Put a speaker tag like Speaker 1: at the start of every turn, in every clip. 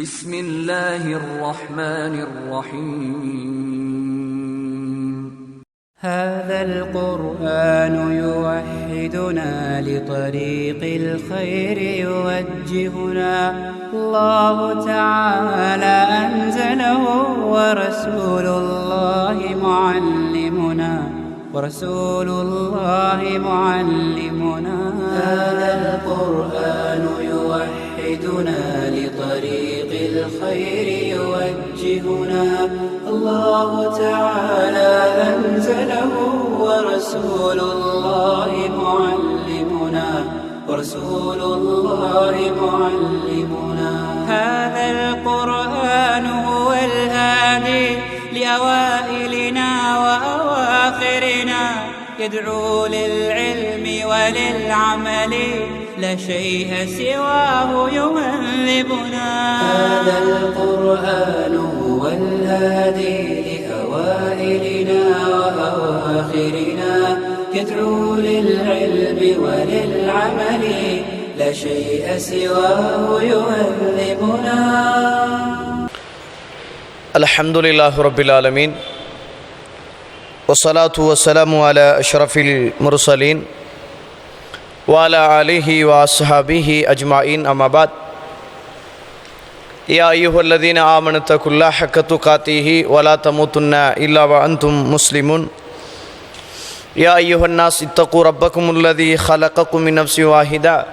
Speaker 1: بسم الله الرحمن الرحيم.
Speaker 2: هذا القرآن يوحدنا لطريق الخير يوجهنا. الله تعالى أنزله ورسول الله معلمنا. ورسول الله معلمنا. هذا القرآن يوحدنا لطريق الخير يوجهنا. الله تعالى أنزله ورسول الله معلمنا. ورسول الله معلمنا. هذا القرآن هو الهادي لأوائلنا وأواخرنا. يدعو للعلم وللعمل. لا شيء سواه يهذبنا هذا القرآن هو الهادي لأوائلنا وأواخرنا. يدعو للعلم وللعمل. لا شيء سواه يهذبنا
Speaker 3: الحمد لله رب العالمين. والصلاة والسلام على أشرف المرسلين. وعلى آله وأصحابه أجمعين أما بعد. يا أيها الذين آمنوا اتقوا الله حق تقاته ولا تموتن إلا وأنتم مسلمون. يا أيها الناس اتقوا ربكم الذي خلقكم من نفس واحدة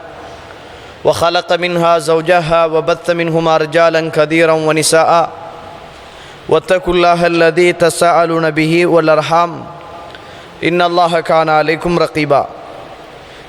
Speaker 3: وخلق منها زوجها وبث منهما رجالا كثيرا ونساء. واتقوا الله الذي تساءلون به والأرحام. إن الله كان عليكم رقيبا.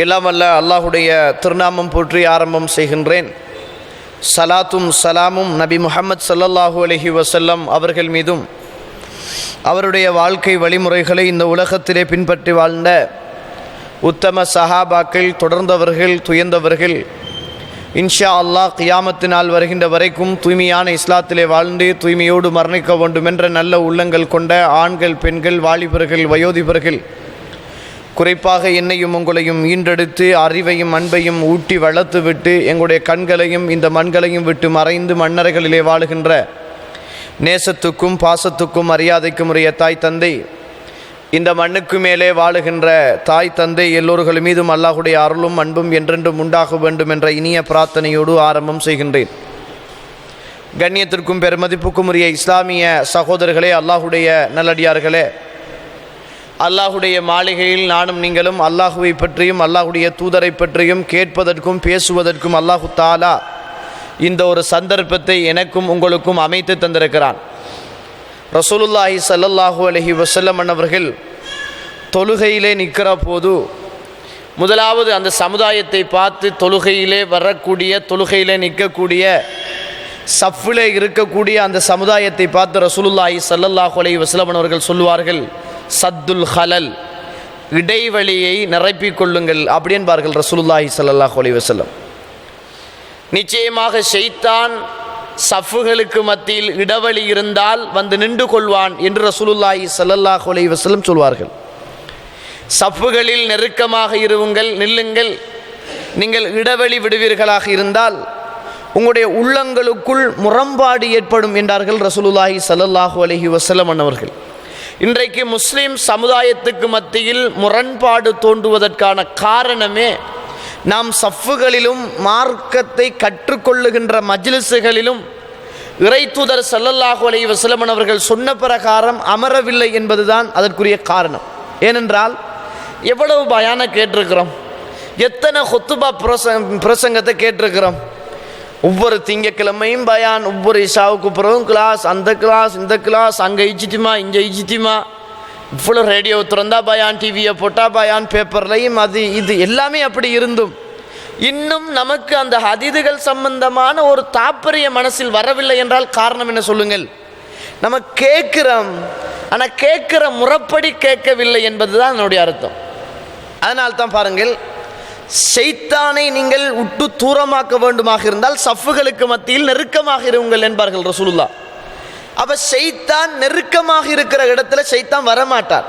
Speaker 3: எல்லாம் அல்ல அல்லாஹுடைய திருநாமம் போற்றி ஆரம்பம் செய்கின்றேன். சலாத்தும் சலாமும் நபி முஹம்மது ஸல்லல்லாஹு அலஹி வசல்லம் அவர்கள் மீதும். அவருடைய வாழ்க்கை வழிமுறைகளை இந்த உலகத்திலே பின்பற்றி வாழ்ந்த உத்தம சஹாபாக்கள் தொடர்ந்தவர்கள் துயர்ந்தவர்கள் இன்ஷா அல்லாஹ் கியாமத்தினால் வருகின்ற வரைக்கும் தூய்மையான இஸ்லாத்திலே வாழ்ந்து தூய்மையோடு மரணிக்க வேண்டும் என்ற நல்ல உள்ளங்கள் கொண்ட ஆண்கள் பெண்கள் வாலிபர்கள் வயோதிபர்கள் குறிப்பாக என்னையும் உங்களையும் ஈன்றெடுத்து அறிவையும் அன்பையும் ஊட்டி வளர்த்து விட்டு எங்களுடைய கண்களையும் இந்த மண்களையும் விட்டு மறைந்து மன்னரைகளிலே வாழுகின்ற நேசத்துக்கும் பாசத்துக்கும் மரியாதைக்கும் உரிய தாய் தந்தை இந்த மண்ணுக்கு மேலே வாழுகின்ற தாய் தந்தை எல்லோர்கள் மீதும் அல்லாஹுடைய அருளும் அன்பும் என்றென்றும் உண்டாக வேண்டும் என்ற இனிய பிரார்த்தனையோடு ஆரம்பம் செய்கின்றேன். கண்ணியத்திற்கும் பெருமதிப்புக்கும் உரிய இஸ்லாமிய சகோதரர்களே அல்லாஹுடைய நல்லடியார்களே அல்லாஹுடைய மாளிகையில் நானும் நீங்களும் அல்லாஹுவை பற்றியும் அல்லாஹுடைய தூதரை பற்றியும் கேட்பதற்கும் பேசுவதற்கும் அல்லாஹு தாலா இந்த ஒரு சந்தர்ப்பத்தை எனக்கும் உங்களுக்கும் அமைத்து தந்திருக்கிறான். ரசூலுல்லாஹி சல்லல்லாஹூ அலஹி வசல்லம் அவர்கள் தொழுகையிலே நிற்கிற போது முதலாவது அந்த சமுதாயத்தை பார்த்து தொழுகையிலே வரக்கூடிய தொழுகையிலே நிற்கக்கூடிய சஃபிலே இருக்கக்கூடிய அந்த சமுதாயத்தை பார்த்து ரசூலுல்லாஹி சல்லல்லாஹு அலஹி வசல்லம் அவர்கள் சொல்லுவார்கள் சத்துல் ஹலல் இடைவெளியை நிரப்பிக் கொள்ளுங்கள் அப்படி என்பார்கள் ரசூலுல்லாஹி சல்லாஹூ அலி வசல்லம் நிச்சயமாக ஷெய்தான் சஃப்புகளுக்கு மத்தியில் இடைவெளி இருந்தால் வந்து நின்று கொள்வான் என்று ரசூலுல்லாஹி சல்லல்லாஹ் அலி வசல்லம் சொல்வார்கள். சஃப்புகளில் நெருக்கமாக இருவுங்கள் நில்லுங்கள். நீங்கள் இடைவெளி விடுவீர்களாக இருந்தால் உங்களுடைய உள்ளங்களுக்குள் முரண்பாடு ஏற்படும் என்றார்கள் ரசூலுல்லாஹி சல்லல்லாஹு அலஹி வசலம் அன்னவர்கள். இன்றைக்கு முஸ்லீம் சமுதாயத்துக்கு மத்தியில் முரண்பாடு தோன்றுவதற்கான காரணமே நாம் சஃப்புகளிலும் மார்க்கத்தை கற்றுக்கொள்ளுகின்ற மஜ்லிசுகளிலும் இறை தூதர் சல்லல்லாஹு அலை வசலமன் அவர்கள் சொன்ன பிரகாரம் அமரவில்லை என்பதுதான் அதற்குரிய காரணம். ஏனென்றால் எவ்வளவு பயான கேட்டிருக்கிறோம்? எத்தனை ஹொத்துபா பிரசங்க பிரசங்கத்தை கேட்டிருக்கிறோம்? ஒவ்வொரு திங்கக்கிழமையும் பயான் ஒவ்வொரு இஷாவுக்கு பிறகும் கிளாஸ் அந்த கிளாஸ் இந்த கிளாஸ் அங்கே இச்சிட்டுமா இங்கே இச்சிட்டுமா இவ்வளோ ரேடியோ திறந்தா பயான் டிவியை போட்டால் பயான் பேப்பர்லையும் அது இது எல்லாமே அப்படி இருந்தும். இன்னும் நமக்கு அந்த அதிதுகள் சம்பந்தமான ஒரு தாற்பரிய மனசில் வரவில்லை என்றால் காரணம் என்ன சொல்லுங்கள்? நம்ம கேட்குறோம் ஆனால் கேட்குற முறைப்படி கேட்கவில்லை என்பது தான் என்னுடைய அர்த்தம். அதனால் தான் பாருங்கள் செய்தானை நீங்கள் விட்டு தூரமாக்க வேண்டுமாக இருந்தால் சஃப்புகளுக்கு மத்தியில் நெருக்கமாக இருங்கள் என்பார்கள் ரசூலுல்லா அப்ப செய்தான் நெருக்கமாக இருக்கிற இடத்துல செய்தான் வரமாட்டார்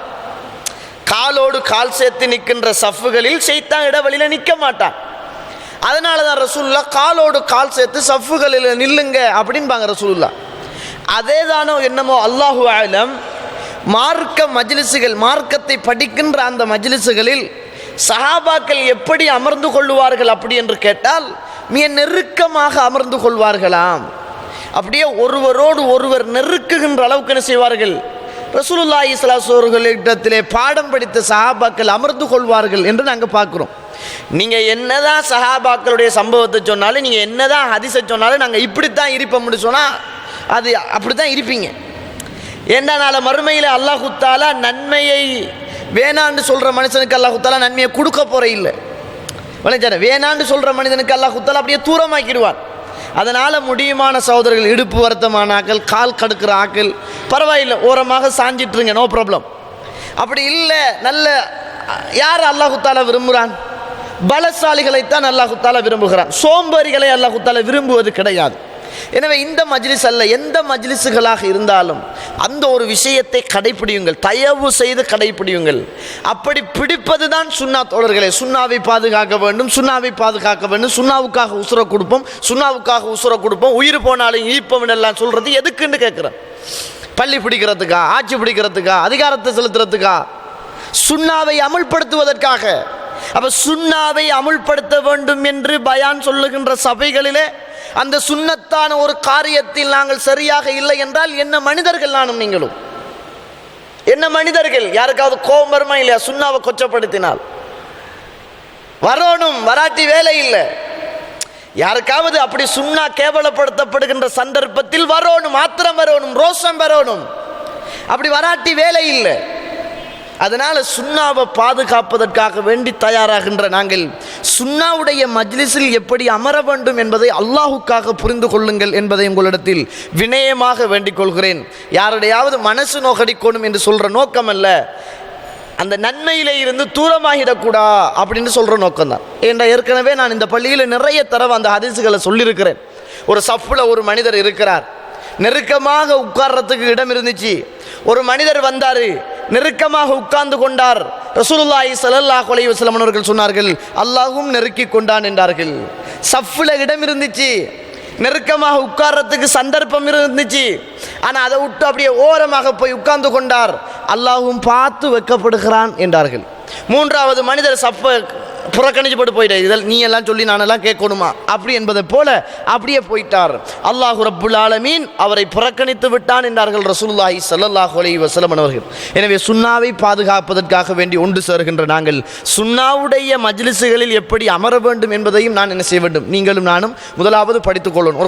Speaker 3: காலோடு கால் சேர்த்து நிற்கின்ற சஃப்புகளில் செய்தான் இடைவெளியில நிற்க மாட்டான். அதனால தான் ரசூல்லா காலோடு கால் சேர்த்து சஃப்புகளில் நில்லுங்க அப்படின்பாங்க ரசூல்லா அதே தானோ என்னமோ அல்லாஹு ஆலம் மார்க்க மஜ்லிசுகள் மார்க்கத்தை படிக்கின்ற அந்த மஜ்லிசுகளில் சஹாபாக்கள் எப்படி அமர்ந்து கொள்வார்கள் அப்படி என்று கேட்டால் மிக நெருக்கமாக அமர்ந்து கொள்வார்களாம். அப்படியே ஒருவரோடு ஒருவர் நெருக்குகின்ற அளவுக்கு என்ன செய்வார்கள்? ரசூலுல்லா இஸ்லாசோர்களிடத்திலே பாடம் படித்த சஹாபாக்கள் அமர்ந்து கொள்வார்கள் என்று நாங்கள் பார்க்குறோம். நீங்கள் என்னதான் சஹாபாக்களுடைய சம்பவத்தை சொன்னாலும் நீங்கள் என்னதான் ஹதிசை சொன்னாலும் நாங்கள் இப்படித்தான் இருப்போம்னு சொன்னால் அது அப்படி தான் இருப்பீங்க. ஏன்னா நாளை மறுமையில் அல்லாஹுத்தாலா நன்மையை வேணான்னு சொல்கிற மனுஷனுக்கு அல்லாஹு தாலா நன்மையை கொடுக்க போகிற இல்லை. விளைஞ்சார வேணான்னு சொல்கிற மனிதனுக்கு அல்லாஹு அப்படியே தூரமாக்கிடுவான். அதனால் முடியுமான சகோதரர்கள் இடுப்பு வருத்தமான ஆக்கள் கால் கடுக்கிற ஆக்கள் பரவாயில்லை ஓரமாக சாஞ்சிட்ருங்க நோ ப்ராப்ளம் அப்படி இல்லை நல்ல யார் அல்லாஹுத்தாலா விரும்புகிறான் பலசாலிகளைத்தான் அல்லாஹுத்தாலா விரும்புகிறான். சோம்பேறிகளை அல்லாஹுத்தாலா விரும்புவது கிடையாது. எனவே இந்த மஜ்லிஸ் அல்ல எந்த மஜ்லிஸுகளாக இருந்தாலும் அந்த ஒரு விஷயத்தை கடைப்பிடியுங்கள் தயவு செய்து கடைப்பிடியுங்கள். அப்படி பிடிப்பது தான் சுண்ணா தோழர்களே சுண்ணாவை பாதுகாக்க வேண்டும் சுண்ணாவை பாதுகாக்க வேண்டும் சுண்ணாவுக்காக உசுர கொடுப்போம் சுண்ணாவுக்காக உசுர கொடுப்போம் உயிர் போனாலும் ஈப்பம் எல்லாம் சொல்கிறது எதுக்குன்னு கேட்குறேன். பள்ளி பிடிக்கிறதுக்கா ஆட்சி பிடிக்கிறதுக்கா அதிகாரத்தை செலுத்துறதுக்கா? சுண்ணாவை அமுல்படுத்துவதற்காக. அப்ப சுண்ணாவை அமுல்படுத்த வேண்டும் என்று பயான் சொல்லுகின்ற சபைகளிலே அந்த சுண்ணத்தான ஒரு காரியத்தில் நாங்கள் சரியாக இல்லை என்றால் என்ன மனிதர்கள் நானும் நீங்களும்? என்ன மனிதர்கள்? யாருக்காவது கோபம் வருமா இல்லையா? சுண்ணாவை கொச்சப்படுத்தினால். வரணும் வராட்டி வேலை இல்லை. யாருக்காவது அப்படி சுண்ணா கேவலப்படுத்தப்படுகின்ற சந்தர்ப்பத்தில் வரணும் மாத்திரம் வரணும் ரோஷம் வரணும். அப்படி வராட்டி வேலை இல்லை. அதனால் சுண்ணாவை பாதுகாப்பதற்காக வேண்டி தயாராகின்ற நாங்கள் சுண்ணாவுடைய மஜ்லிஸில் எப்படி அமர வேண்டும் என்பதை அல்லாஹுக்காக புரிந்து கொள்ளுங்கள் என்பதை உங்களிடத்தில் வினயமாக வேண்டிக் கொள்கிறேன். யாருடையாவது மனசு நோக்கடிக்கணும் என்று சொல்கிற நோக்கம் அல்ல அந்த நன்மையிலே இருந்து தூரமாகிடக்கூடா அப்படின்னு சொல்கிற நோக்கம்தான். ஏன்டா ஏற்கனவே நான் இந்த பள்ளியில் நிறைய தடவை அந்த ஹதீஸுகளை சொல்லியிருக்கிறேன். ஒரு சஃப்பில் ஒரு மனிதர் இருக்கிறார். நெருக்கமாக உட்கார்றதுக்கு இடம் இருந்துச்சு. ஒரு மனிதர் வந்தார். நெருக்கமாக உட்கார்ந்து கொண்டார். ரசூலுல்லாஹி ஸல்லல்லாஹு கொலை வஸல்லம் அவர்கள் சொன்னார்கள் அல்லாஹும் நெருக்கி கொண்டான் என்றார்கள். சஃப்பில் இடம் இருந்துச்சு. நெருக்கமாக உட்கார்றதுக்கு சந்தர்ப்பம் இருந்துச்சு. ஆனால் அதை விட்டு அப்படியே ஓரமாக போய் உட்கார்ந்து கொண்டார். அல்லாஹும் பார்த்து வைக்கப்படுகிறான் என்றார்கள். மூன்றாவது மனிதர் சப்ப புறக்கணிச்சு போட்டு இதில் நீ எல்லாம் சொல்லி நானெல்லாம் கேட்கணுமா? அப்படி என்பதை போல அப்படியே போயிட்டார். அல்லாஹு ரப்புல் ஆலமீன் அவரை புறக்கணித்து விட்டான் என்றார்கள் ரசூல்லாஹி ஸல்லல்லாஹு அலி வஸல்லம் அவர்கள். எனவே சுன்னாவை பாதுகாப்பதற்காக வேண்டி ஒன்று சேருகின்ற நாங்கள் சுன்னாவுடைய மஜ்லிசுகளில் எப்படி அமர வேண்டும் என்பதையும் நான் என்ன செய்ய வேண்டும்? நீங்களும் நானும் முதலாவது படித்துக்கொள்ளணும்